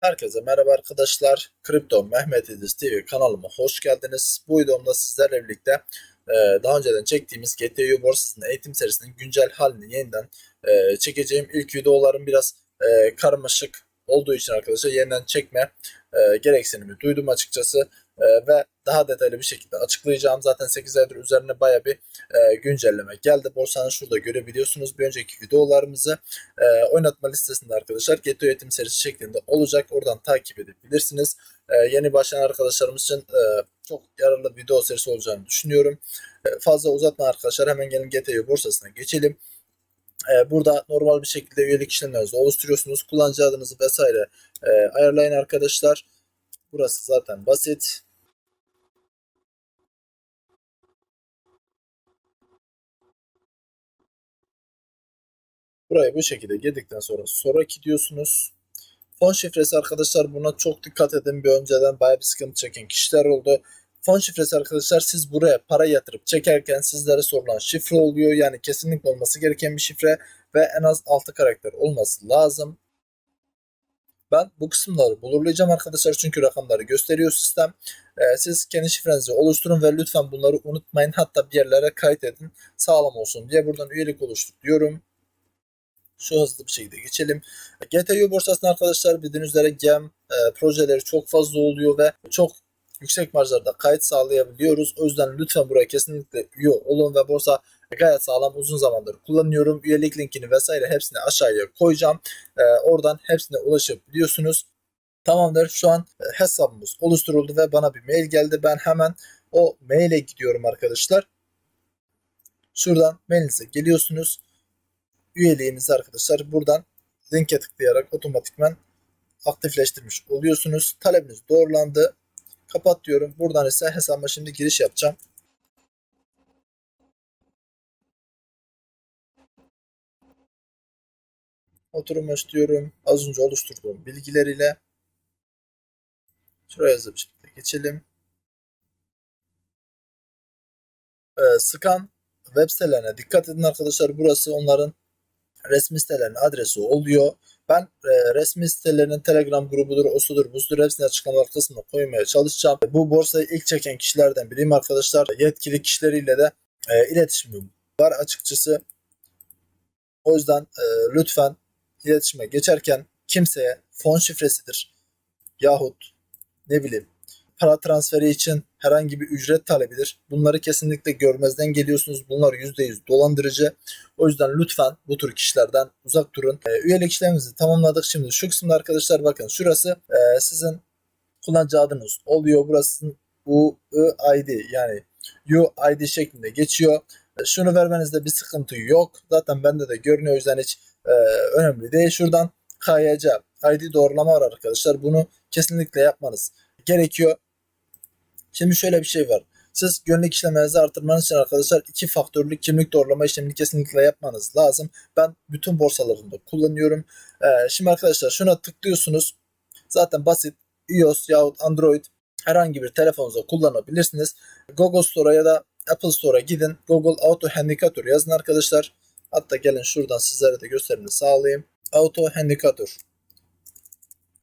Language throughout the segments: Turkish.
Herkese merhaba arkadaşlar. Kripto Mehmet İdris TV kanalıma hoş geldiniz. Bu videomda sizlerle birlikte e, daha önceden çektiğimiz GTU borsasının eğitim serisinin güncel halini yeniden e, çekeceğim. İlk videolarım biraz e, karmaşık olduğu için arkadaşlar yeniden çekme gereksinimi duydum açıkçası e, ve daha detaylı bir şekilde açıklayacağım. Zaten 8 aydır üzerine baya bir e, güncelleme geldi. Borsanın şurada görebiliyorsunuz. Bir önceki videolarımızı e, oynatma listesinde arkadaşlar GTO eğitim serisi şeklinde olacak. Oradan takip edebilirsiniz. E, yeni başlayan arkadaşlarımız için e, çok yararlı video serisi olacağını düşünüyorum. E, fazla uzatma arkadaşlar hemen gelin GTO borsasına geçelim. E, burada normal bir şekilde üyelik işlemlerinizi oluşturuyorsunuz. Kullanıcı adınızı vesaire e, ayarlayın arkadaşlar. Burası zaten basit. Buraya bu şekilde girdikten sonra sonraki diyorsunuz. Fon şifresi arkadaşlar buna çok dikkat edin. Bir önceden bayağı bir sıkıntı çeken kişiler oldu. Fon şifresi arkadaşlar siz buraya para yatırıp çekerken sizlere sorulan şifre oluyor. Yani kesinlikle olması gereken bir şifre ve en az 6 karakter olması lazım. Ben bu kısımları bulurlayacağım arkadaşlar çünkü rakamları gösteriyor sistem. Ee, siz kendi şifrenizi oluşturun ve lütfen bunları unutmayın. Hatta bir yerlere kaydedin sağlam olsun diye buradan üyelik oluştur diyorum. Şu hızlı bir şekilde geçelim. GTU borsasında arkadaşlar bildiğiniz üzere gem e, projeleri çok fazla oluyor ve çok yüksek marjlarda kayıt sağlayabiliyoruz. O yüzden lütfen buraya kesinlikle üye olun ve borsa gayet sağlam uzun zamandır kullanıyorum. Üyelik linkini vesaire hepsini aşağıya koyacağım. E, oradan hepsine ulaşabiliyorsunuz. Tamamdır. Şu an e, hesabımız oluşturuldu ve bana bir mail geldi. Ben hemen o maile gidiyorum arkadaşlar. Şuradan mailinize geliyorsunuz üyeliğinizi arkadaşlar buradan linke tıklayarak otomatikman aktifleştirmiş oluyorsunuz. Talebiniz doğrulandı. Kapat diyorum. Buradan ise hesabıma şimdi giriş yapacağım. Oturum istiyorum. Az önce oluşturduğum bilgileriyle. Şuraya hızlı bir şekilde geçelim. Ee, Scan web sitelerine dikkat edin arkadaşlar. Burası onların resmi sitelerin adresi oluyor. Ben e, resmi sitelerinin Telegram grubudur, osudur, busudur hepsini açıklamalar kısmına koymaya çalışacağım. Bu borsayı ilk çeken kişilerden biriyim arkadaşlar. Yetkili kişileriyle de e, iletişimim var açıkçası. O yüzden e, lütfen iletişime geçerken kimseye fon şifresidir yahut ne bileyim para transferi için herhangi bir ücret talebidir. Bunları kesinlikle görmezden geliyorsunuz. Bunlar %100 dolandırıcı. O yüzden lütfen bu tür kişilerden uzak durun. E, üyelik işlemimizi tamamladık. Şimdi şu kısımda arkadaşlar bakın şurası e, sizin kullanıcı adınız oluyor. Burası UID yani UID şeklinde geçiyor. E, şunu vermenizde bir sıkıntı yok. Zaten bende de görünüyor o yüzden hiç e, önemli değil. Şuradan KYC ID doğrulama var arkadaşlar. Bunu kesinlikle yapmanız gerekiyor. Şimdi şöyle bir şey var. Siz günlük işlemenizi artırmanız için arkadaşlar iki faktörlü kimlik doğrulama işlemini kesinlikle yapmanız lazım. Ben bütün borsalarında kullanıyorum. Ee, şimdi arkadaşlar şuna tıklıyorsunuz. Zaten basit iOS yahut Android herhangi bir telefonunuza kullanabilirsiniz. Google Store'a ya da Apple Store'a gidin. Google Auto Handicaptor yazın arkadaşlar. Hatta gelin şuradan sizlere de gösterimini sağlayayım. Auto Handicaptor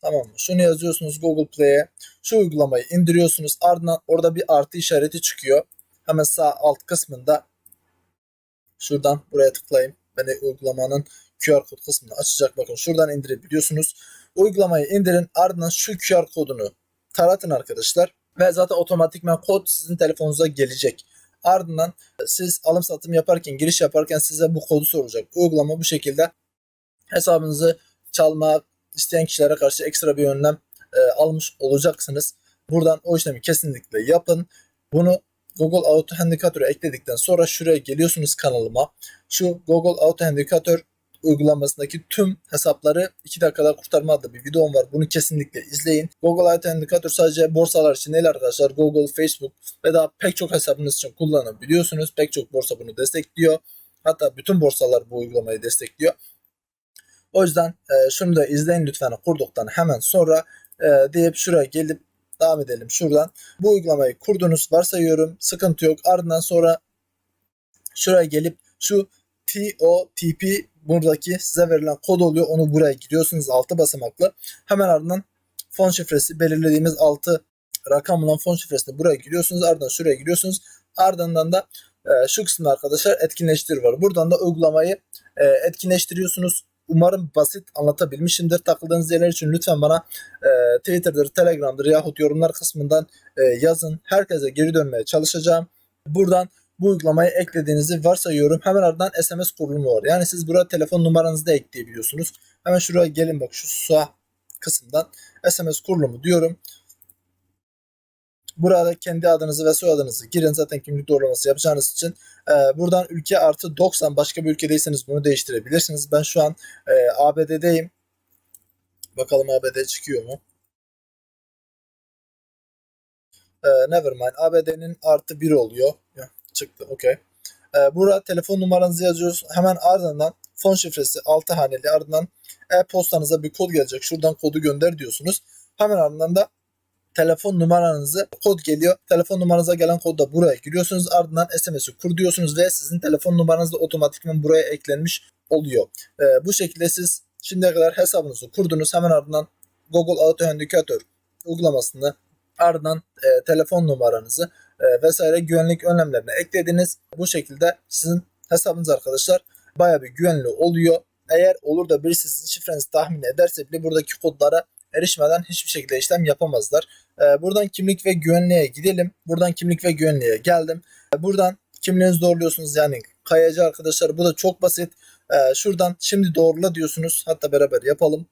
Tamam mı? Şunu yazıyorsunuz Google Play'e. Şu uygulamayı indiriyorsunuz. Ardından orada bir artı işareti çıkıyor. Hemen sağ alt kısmında şuradan buraya tıklayayım. Beni uygulamanın QR kod kısmını açacak. Bakın şuradan indirebiliyorsunuz. Uygulamayı indirin. Ardından şu QR kodunu taratın arkadaşlar. Ve zaten otomatikman kod sizin telefonunuza gelecek. Ardından siz alım satım yaparken, giriş yaparken size bu kodu soracak. Uygulama bu şekilde hesabınızı çalma, isteyen kişilere karşı ekstra bir önlem e, almış olacaksınız. Buradan o işlemi kesinlikle yapın. Bunu Google Auto Handicatör'ü ekledikten sonra şuraya geliyorsunuz kanalıma. Şu Google Auto Handicatör uygulamasındaki tüm hesapları 2 dakikada kurtarma adlı bir videom var. Bunu kesinlikle izleyin. Google Auto Handicatör sadece borsalar için değil arkadaşlar. Google, Facebook ve daha pek çok hesabınız için kullanabiliyorsunuz. Pek çok borsa bunu destekliyor. Hatta bütün borsalar bu uygulamayı destekliyor. O yüzden e, şunu da izleyin lütfen kurduktan hemen sonra e, deyip şuraya gelip devam edelim şuradan. Bu uygulamayı kurdunuz varsayıyorum sıkıntı yok ardından sonra şuraya gelip şu TOTP buradaki size verilen kod oluyor onu buraya giriyorsunuz altı basamaklı. Hemen ardından fon şifresi belirlediğimiz 6 rakam olan fon şifresini buraya giriyorsunuz. Ardından şuraya giriyorsunuz. Ardından da e, şu kısımda arkadaşlar etkinleştir var. Buradan da uygulamayı e, etkinleştiriyorsunuz. Umarım basit anlatabilmişimdir. Takıldığınız yerler için lütfen bana e, Twitter'dır, Telegram'dır yahut yorumlar kısmından e, yazın. Herkese geri dönmeye çalışacağım. Buradan bu uygulamayı eklediğinizi varsayıyorum. Hemen ardından SMS kurulumu var. Yani siz buraya telefon numaranızı da ekleyebiliyorsunuz. Hemen şuraya gelin bak şu sağ kısımdan SMS kurulumu diyorum. Burada kendi adınızı ve soyadınızı girin. Zaten kimlik doğrulaması yapacağınız için. Ee, buradan ülke artı 90 başka bir ülkedeyseniz bunu değiştirebilirsiniz. Ben şu an e, ABD'deyim. Bakalım ABD çıkıyor mu? Ee, nevermind. ABD'nin artı 1 oluyor. Ya, çıktı. Okey. Ee, burada telefon numaranızı yazıyoruz. Hemen ardından fon şifresi 6 haneli ardından e-postanıza bir kod gelecek. Şuradan kodu gönder diyorsunuz. Hemen ardından da telefon numaranızı kod geliyor. Telefon numaranıza gelen kodu da buraya giriyorsunuz. Ardından SMS'i kur diyorsunuz ve sizin telefon numaranız da otomatikman buraya eklenmiş oluyor. Ee, bu şekilde siz şimdiye kadar hesabınızı kurdunuz. Hemen ardından Google Authenticator uygulamasını ardından e, telefon numaranızı e, vesaire güvenlik önlemlerini eklediniz. Bu şekilde sizin hesabınız arkadaşlar baya bir güvenli oluyor. Eğer olur da birisi sizin şifrenizi tahmin ederse bile buradaki kodlara erişmeden hiçbir şekilde işlem yapamazlar. Ee, buradan kimlik ve güvenliğe gidelim. Buradan kimlik ve güvenliğe geldim. Ee, buradan kimliğinizi doğruluyorsunuz yani kayacı arkadaşlar bu da çok basit. Ee, şuradan şimdi doğrula diyorsunuz. Hatta beraber yapalım.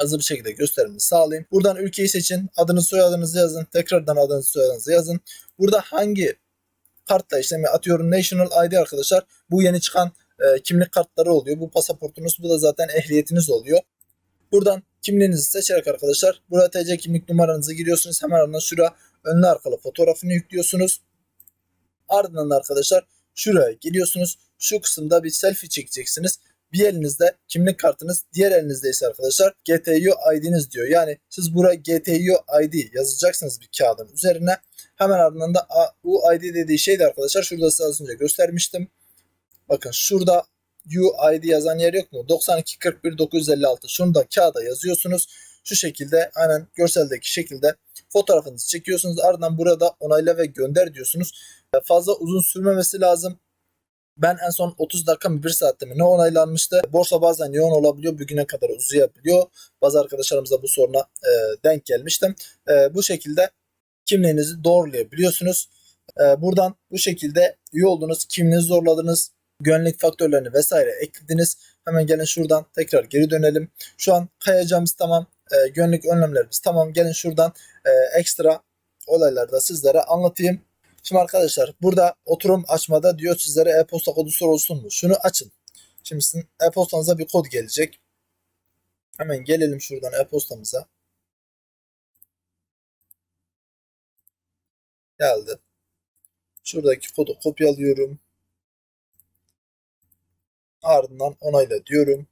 Hızlı bir şekilde gösterimini sağlayayım. Buradan ülkeyi seçin. Adınızı soyadınızı yazın. Tekrardan adınızı soyadınızı yazın. Burada hangi kartla işlemi atıyorum National ID arkadaşlar. Bu yeni çıkan e, kimlik kartları oluyor. Bu pasaportunuz bu da zaten ehliyetiniz oluyor. Buradan kimliğinizi seçerek arkadaşlar buraya TC kimlik numaranızı giriyorsunuz. Hemen ardından şuraya önlü arkalı fotoğrafını yüklüyorsunuz. Ardından da arkadaşlar şuraya geliyorsunuz. Şu kısımda bir selfie çekeceksiniz. Bir elinizde kimlik kartınız, diğer elinizde ise arkadaşlar GTU ID'niz diyor. Yani siz buraya GTU ID yazacaksınız bir kağıdın üzerine. Hemen ardından da bu ID dediği şey de arkadaşlar şurada size az önce göstermiştim. Bakın şurada UID yazan yer yok mu? 92 41 956. Şunu da kağıda yazıyorsunuz. Şu şekilde aynen görseldeki şekilde fotoğrafınızı çekiyorsunuz. Ardından burada onayla ve gönder diyorsunuz. Fazla uzun sürmemesi lazım. Ben en son 30 dakika mı 1 saatte mi ne onaylanmıştı. Borsa bazen yoğun olabiliyor. Bugüne kadar uzayabiliyor. Bazı arkadaşlarımıza bu soruna e, denk gelmiştim. E, bu şekilde kimliğinizi doğrulayabiliyorsunuz. E, buradan bu şekilde üye oldunuz. Kimliğinizi zorladınız güvenlik faktörlerini vesaire eklediniz. Hemen gelin şuradan tekrar geri dönelim. Şu an kayacağımız tamam. E, güvenlik önlemlerimiz tamam. Gelin şuradan e, ekstra olayları da sizlere anlatayım. Şimdi arkadaşlar burada oturum açmada diyor sizlere e-posta kodu sorulsun mu? Şunu açın. Şimdi sizin e-postanıza bir kod gelecek. Hemen gelelim şuradan e-postamıza. Geldi. Şuradaki kodu kopyalıyorum. Ardından onayla diyorum.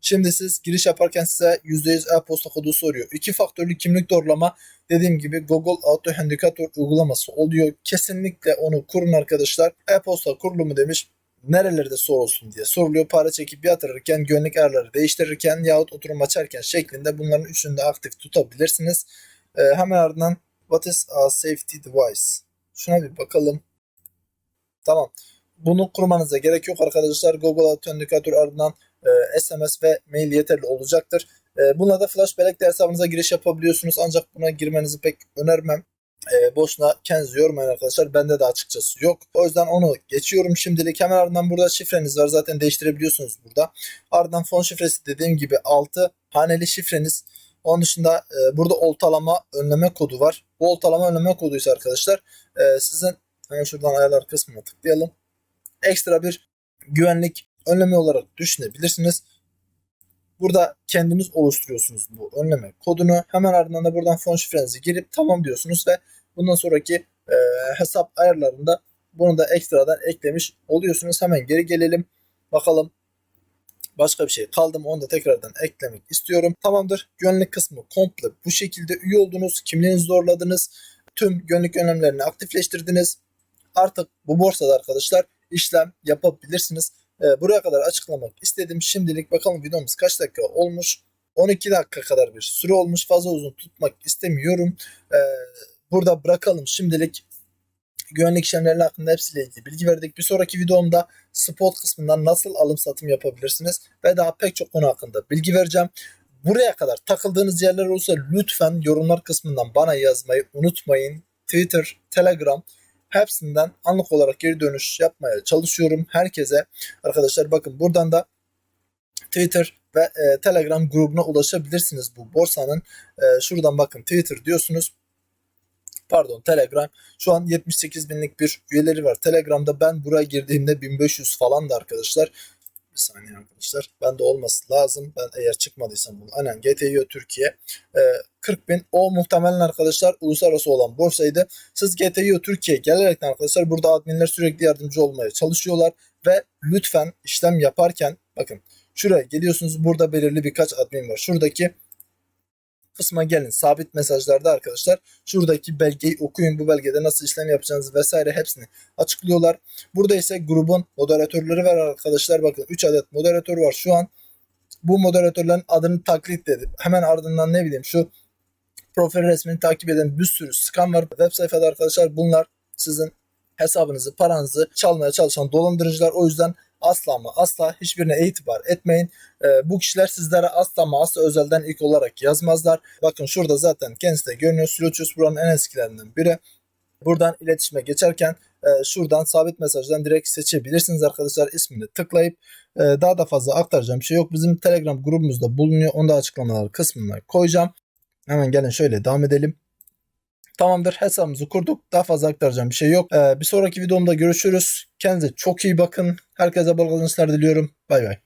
Şimdi siz giriş yaparken size %100 e-posta kodu soruyor. İki faktörlü kimlik doğrulama dediğim gibi Google Authenticator uygulaması oluyor. Kesinlikle onu kurun arkadaşlar. E-posta kurulumu demiş nerelerde sorulsun diye soruluyor. Para çekip yatırırken, güvenlik ayarları değiştirirken yahut oturum açarken şeklinde bunların üçünü de aktif tutabilirsiniz. Ee, hemen ardından What is a safety device? Şuna bir bakalım. Tamam bunu kurmanıza gerek yok arkadaşlar. Google Authenticator ardından e, SMS ve mail yeterli olacaktır. E, buna da Flash Bellek'te hesabınıza giriş yapabiliyorsunuz. Ancak buna girmenizi pek önermem. E, boşuna kendinizi yormayın arkadaşlar. Bende de açıkçası yok. O yüzden onu geçiyorum şimdilik. Hemen ardından burada şifreniz var. Zaten değiştirebiliyorsunuz burada. Ardından fon şifresi dediğim gibi 6 haneli şifreniz. Onun dışında e, burada oltalama önleme kodu var. Bu oltalama önleme kodu ise arkadaşlar e, sizin hemen şuradan ayarlar kısmına tıklayalım ekstra bir güvenlik önlemi olarak düşünebilirsiniz. Burada kendiniz oluşturuyorsunuz bu önleme kodunu. Hemen ardından da buradan fon şifrenizi girip tamam diyorsunuz ve bundan sonraki e, hesap ayarlarında bunu da ekstradan eklemiş oluyorsunuz. Hemen geri gelelim. Bakalım başka bir şey kaldı mı onu da tekrardan eklemek istiyorum. Tamamdır. Güvenlik kısmı komple bu şekilde üye oldunuz. Kimliğinizi zorladınız. Tüm güvenlik önlemlerini aktifleştirdiniz. Artık bu borsada arkadaşlar işlem yapabilirsiniz. E, buraya kadar açıklamak istedim. Şimdilik bakalım videomuz kaç dakika olmuş. 12 dakika kadar bir süre olmuş. Fazla uzun tutmak istemiyorum. Ee, burada bırakalım şimdilik. Güvenlik işlemleri hakkında hepsiyle ilgili bilgi verdik. Bir sonraki videomda spot kısmından nasıl alım satım yapabilirsiniz ve daha pek çok konu hakkında bilgi vereceğim. Buraya kadar takıldığınız yerler olursa lütfen yorumlar kısmından bana yazmayı unutmayın. Twitter, Telegram hepsinden anlık olarak geri dönüş yapmaya çalışıyorum herkese. Arkadaşlar bakın buradan da Twitter ve e, Telegram grubuna ulaşabilirsiniz bu borsanın. E, şuradan bakın Twitter diyorsunuz. Pardon Telegram. Şu an 78 binlik bir üyeleri var. Telegram'da ben buraya girdiğimde 1500 falan da arkadaşlar. Bir saniye arkadaşlar. Bende olması lazım. Ben eğer çıkmadıysam bunu. Aynen GTİO Türkiye. E, 40 bin. O muhtemelen arkadaşlar uluslararası olan borsaydı. Siz GTİO Türkiye gelerek arkadaşlar burada adminler sürekli yardımcı olmaya çalışıyorlar. Ve lütfen işlem yaparken bakın şuraya geliyorsunuz. Burada belirli birkaç admin var. Şuradaki kısma gelin. Sabit mesajlarda arkadaşlar şuradaki belgeyi okuyun. Bu belgede nasıl işlem yapacağınızı vesaire hepsini açıklıyorlar. Burada ise grubun moderatörleri var arkadaşlar. Bakın 3 adet moderatör var şu an. Bu moderatörlerin adını taklit edip hemen ardından ne bileyim şu profil resmini takip eden bir sürü scam var. Web sayfada arkadaşlar bunlar sizin hesabınızı, paranızı çalmaya çalışan dolandırıcılar. O yüzden asla ama asla hiçbirine itibar etmeyin. Ee, bu kişiler sizlere asla ama asla özelden ilk olarak yazmazlar. Bakın şurada zaten kendisi de görünüyor. Slotius buranın en eskilerinden biri. Buradan iletişime geçerken e, şuradan sabit mesajdan direkt seçebilirsiniz arkadaşlar. ismini tıklayıp e, daha da fazla aktaracağım bir şey yok. Bizim Telegram grubumuzda bulunuyor. Onu da açıklamalar kısmına koyacağım. Hemen gelin şöyle devam edelim. Tamamdır hesabımızı kurduk. Daha fazla aktaracağım bir şey yok. Ee, bir sonraki videomda görüşürüz. Kendinize çok iyi bakın. Herkese bol kazançlar diliyorum. Bay bay.